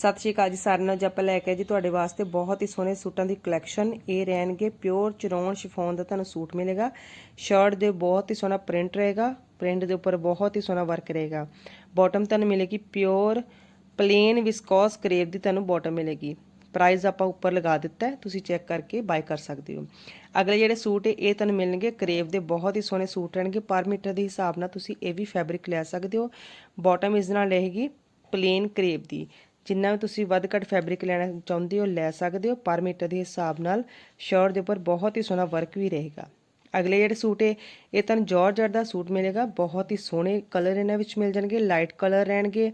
ਸਤਿ ਸ਼੍ਰੀ ਅਕਾਲ ਜੀ ਸਾਰਿਆਂ ਨੂੰ। ਅੱਜ ਆਪਾਂ ਲੈ ਕੇ ਆਏ ਜੀ ਤੁਹਾਡੇ ਵਾਸਤੇ ਬਹੁਤ ਹੀ ਸੋਹਣੇ ਸੂਟਾਂ ਦੀ ਕਲੈਕਸ਼ਨ ਇਹ ਰਹਿਣਗੇ ਪਿਓਰ ਚਰੋਨ ਸ਼ਿਫੋਨ ਦਾ ਤੁਹਾਨੂੰ ਸੂਟ ਮਿਲੇਗਾ। ਸ਼ਰਟ ਦੇ ਬਹੁਤ ਹੀ ਸੋਹਣਾ ਪ੍ਰਿੰਟ ਰਹੇਗਾ। ਪ੍ਰਿੰਟ ਦੇ ਉੱਪਰ ਬਹੁਤ ਹੀ ਸੋਹਣਾ ਵਰਕ ਰਹੇਗਾ। ਬਾਟਮ ਤੁਹਾਨੂੰ ਮਿਲੇਗੀ ਪਿਓਰ ਪਲੇਨ ਵਿਸਕੋਸ ਕਰੇਪ ਦੀ ਤੁਹਾਨੂੰ ਬਾਟਮ ਮਿਲੇਗੀ। ਪ੍ਰਾਈਸ ਆਪਾਂ ਉੱਪਰ ਲਗਾ ਦਿੱਤਾ ਹੈ। ਤੁਸੀਂ ਚੈੱਕ ਕਰਕੇ ਬਾਈ ਕਰ ਸਕਦੇ ਹੋ। ਅਗਲੇ ਜਿਹੜੇ ਸੂਟ ਹੈ, ਇਹ ਤੁਹਾਨੂੰ ਮਿਲਣਗੇ। ਕਰੇਪ ਦੇ ਬਹੁਤ ਹੀ ਸੋਹਣੇ ਸੂਟ ਰਹਿਣਗੇ। ਪਰ ਮੀਟਰ ਦੇ ਹਿਸਾਬ ਨਾਲ ਤੁਸੀਂ ਇਹ ਵੀ ਫੈਬਰਿਕ ਲੈ ਸਕਦੇ ਹੋ। ਬਾਟਮ ਇਸ ਨਾਲ ਰਹੇਗੀ ਪਲੇਨ ਕਰੇਪ ਦੀ। ਜਿੰਨਾ ਵੀ ਤੁਸੀਂ ਵੱਧ ਘੱਟ ਫੈਬਰਿਕ ਲੈਣਾ ਚਾਹੁੰਦੇ ਹੋ, ਲੈ ਸਕਦੇ ਹੋ, ਪਰ ਮੀਟਰ ਦੇ ਹਿਸਾਬ ਨਾਲ ਸ਼ਰਟ ਦੇ ਉੱਪਰ ਬਹੁਤ ਹੀ ਸੋਹਣਾ ਵਰਕ ਵੀ ਰਹੇਗਾ। ਅਗਲੇ ਜਿਹੜੇ ਸੂਟ ਹੈ, ਇਹ ਤੁਹਾਨੂੰ ਜਾਰਜਟ ਦਾ ਸੂਟ ਮਿਲੇਗਾ, ਬਹੁਤ ਹੀ ਸੋਹਣੇ ਕਲਰ ਇਹਨਾਂ ਵਿੱਚ ਮਿਲ ਜਾਣਗੇ ਲਾਈਟ ਕਲਰ ਰਹਿਣਗੇ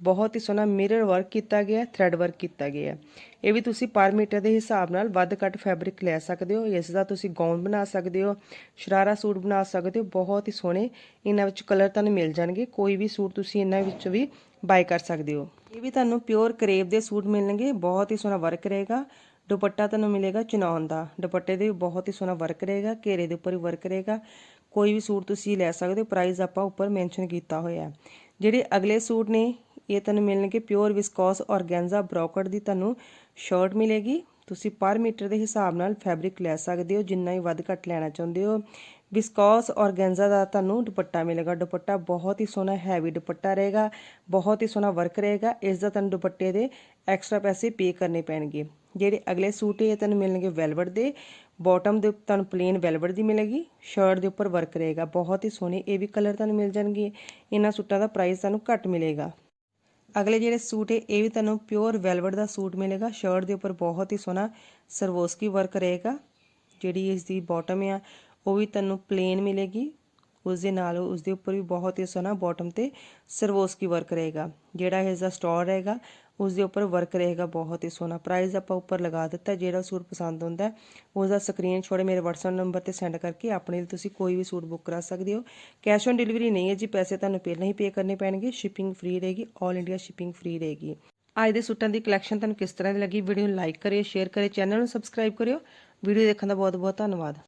ਬਹੁਤ ਹੀ ਸੋਹਣਾ ਮਿਰਰ ਵਰਕ ਕੀਤਾ ਗਿਆ ਥ੍ਰੈਡ ਵਰਕ ਕੀਤਾ ਗਿਆ ਇਹ ਵੀ ਤੁਸੀਂ ਪਰ ਮੀਟਰ ਦੇ ਹਿਸਾਬ ਨਾਲ ਵੱਧ ਘੱਟ ਫੈਬਰਿਕ ਲੈ ਸਕਦੇ ਹੋ, ਇਸ ਦਾ ਤੁਸੀਂ ਗਾਊਨ ਬਣਾ ਸਕਦੇ ਹੋ, ਸ਼ਰਾਰਾ ਸੂਟ ਬਣਾ ਸਕਦੇ ਹੋ, ਬਹੁਤ ਹੀ ਸੋਹਣੇ ਇਹਨਾਂ ਵਿੱਚ ਕਲਰ ਤੁਹਾਨੂੰ ਮਿਲ ਜਾਣਗੇ, ਕੋਈ ਵੀ ਸੂਟ ਤੁਸੀਂ ਇਹਨਾਂ ਵਿੱਚ ਵੀ ਬਾਈ ਕਰ ਸਕਦੇ ਹੋ। ਇਹ ਵੀ ਤੁਹਾਨੂੰ ਪਿਓਰ ਕਰੇਪ ਦੇ ਸੂਟ ਮਿਲਣਗੇ, ਬਹੁਤ ਹੀ ਸੋਹਣਾ ਵਰਕ ਰਹੇਗਾ, ਦੁਪੱਟਾ ਤੁਹਾਨੂੰ ਮਿਲੇਗਾ ਚਨੌਨ ਦਾ, ਦੁਪੱਟੇ ਦੇ ਵੀ ਬਹੁਤ ਹੀ ਸੋਹਣਾ ਵਰਕ ਰਹੇਗਾ, ਘੇਰੇ ਦੇ ਉੱਪਰ ਵੀ ਵਰਕ ਰਹੇਗਾ, ਕੋਈ ਵੀ ਸੂਟ ਤੁਸੀਂ ਲੈ ਸਕਦੇ ਹੋ ਪ੍ਰਾਈਸ ਆਪਾਂ ਉੱਪਰ ਮੈਂਸ਼ਨ ਕੀਤਾ ਹੋਇਆ ਹੈ। ਜਿਹੜੇ ਅਗਲੇ ਸੂਟ ਨੇ ਇਹ ਤੁਹਾਨੂੰ ਮਿਲਣਗੇ ਪਿਓਰ ਵਿਸਕੋਸ ਔਰਗੈਂਜ਼ਾ ਬ੍ਰੋਕਟ ਦੀ ਤੁਹਾਨੂੰ ਸ਼ਰਟ ਮਿਲੇਗੀ। ਤੁਸੀਂ ਪਰ ਮੀਟਰ ਦੇ ਹਿਸਾਬ ਨਾਲ ਫੈਬਰਿਕ ਲੈ ਸਕਦੇ ਹੋ, ਜਿੰਨਾ ਹੀ ਵੱਧ ਘੱਟ ਲੈਣਾ ਚਾਹੁੰਦੇ ਹੋ। ਵਿਸਕੌਸ ਔਰਗੈਂਜ਼ਾ ਦਾ ਤੁਹਾਨੂੰ ਦੁਪੱਟਾ ਮਿਲੇਗਾ। ਦੁਪੱਟਾ ਬਹੁਤ ਹੀ ਸੋਹਣਾ ਹੈਵੀ ਦੁਪੱਟਾ ਰਹੇਗਾ, ਬਹੁਤ ਹੀ ਸੋਹਣਾ ਵਰਕ ਰਹੇਗਾ। ਇਸ ਦਾ ਤੁਹਾਨੂੰ ਦੁਪੱਟੇ ਦੇ ਐਕਸਟਰਾ ਪੈਸੇ ਪੇ ਕਰਨੇ ਪੈਣਗੇ। ਜਿਹੜੇ ਅਗਲੇ ਸੂਟ ਇਹ ਤੁਹਾਨੂੰ ਮਿਲਣਗੇ ਵੈਲਵਟ ਦੇ। ਬਾਟਮ ਦੇ ਤੁਹਾਨੂੰ ਪਲੇਨ ਵੈਲਵਟ ਦੀ ਮਿਲੇਗੀ। ਸ਼ਰਟ ਦੇ ਉੱਪਰ ਵਰਕ ਰਹੇਗਾ। ਬਹੁਤ ਹੀ ਸੋਹਣੇ ਇਹ ਵੀ ਕਲਰ ਤੁਹਾਨੂੰ ਮਿਲ ਜਾਣਗੇ। ਇਹਨਾਂ ਸੂਟਾਂ ਦਾ ਪ੍ਰਾਈਸ ਤੁਹਾਨੂੰ ਘੱਟ ਮਿਲੇਗਾ। ਅਗਲੇ ਜਿਹੜੇ ਸੂਟ ਹੈ, ਇਹ ਵੀ ਤੁਹਾਨੂੰ ਪਿਓਰ ਵੈਲਵਟ ਦਾ ਸੂਟ ਮਿਲੇਗਾ। ਸ਼ਰਟ ਦੇ ਉੱਪਰ ਬਹੁਤ ਹੀ ਸੋਹਣਾ ਸਰਵੋਸਕੀ ਵਰਕ ਰਹੇਗਾ, ਜਿਹੜੀ ਇਸ ਦੀ ਬਾਟਮ ਆ, ਉਹ ਵੀ ਤੁਹਾਨੂੰ ਪਲੇਨ ਮਿਲੇਗੀ। ਉਸ ਦੇ ਨਾਲ ਉਸ ਦੇ ਉੱਪਰ ਵੀ ਬਹੁਤ ਹੀ ਸੋਹਣਾ ਬਾਟਮ ਤੇ ਸਰਵੋਸਕੀ ਵਰਕ ਰਹੇਗਾ, ਜਿਹੜਾ ਇਸ ਦਾ ਸਟੋਰ ਰਹੇਗਾ। ਉਸ ਦੇ ਉੱਪਰ ਵਰਕ ਰਹੇਗਾ ਬਹੁਤ ਹੀ ਸੋਹਣਾ। ਪ੍ਰਾਈਸ ਆਪਾਂ ਉੱਪਰ ਲਗਾ ਦਿੱਤਾ ਜਿਹੜਾ ਸੂਟ ਪਸੰਦ ਹੁੰਦਾ ਹੈ, ਉਸ ਦਾ ਸਕਰੀਨਸ਼ਾਟ ਮੇਰੇ WhatsApp ਨੰਬਰ ਤੇ ਸੈਂਡ ਕਰਕੇ ਆਪਣੇ ਲਈ ਤੁਸੀਂ ਕੋਈ ਵੀ ਸੂਟ ਬੁੱਕ ਕਰਾ ਸਕਦੇ ਹੋ। ਕੈਸ਼ ਔਨ ਡਿਲੀਵਰੀ ਨਹੀਂ ਹੈ ਜੀ ਪੈਸੇ ਤੁਹਾਨੂੰ ਪਹਿਲਾਂ ਹੀ ਪੇ ਕਰਨੇ ਪੈਣਗੇ ਸ਼ਿਪਿੰਗ ਫ੍ਰੀ ਰਹੇਗੀ 올 ਇੰਡੀਆ ਸ਼ਿਪਿੰਗ ਫ੍ਰੀ ਰਹੇਗੀ। ਅੱਜ ਦੇ ਸੂਟਾਂ ਦੀ ਕਲੈਕਸ਼ਨ ਤੁਹਾਨੂੰ ਕਿਸ ਤਰ੍ਹਾਂ ਦੀ ਲੱਗੀ ਵੀਡੀਓ ਨੂੰ ਲਾਈਕ ਕਰਿਓ ਸ਼ੇਅਰ ਕਰਿਓ ਚੈਨਲ ਨੂੰ ਸਬਸਕ੍ਰਾਈਬ ਕਰਿਓ। ਵੀਡੀਓ ਦੇਖਣ ਦਾ ਬਹੁਤ ਬਹੁਤ ਧੰਨਵਾਦ।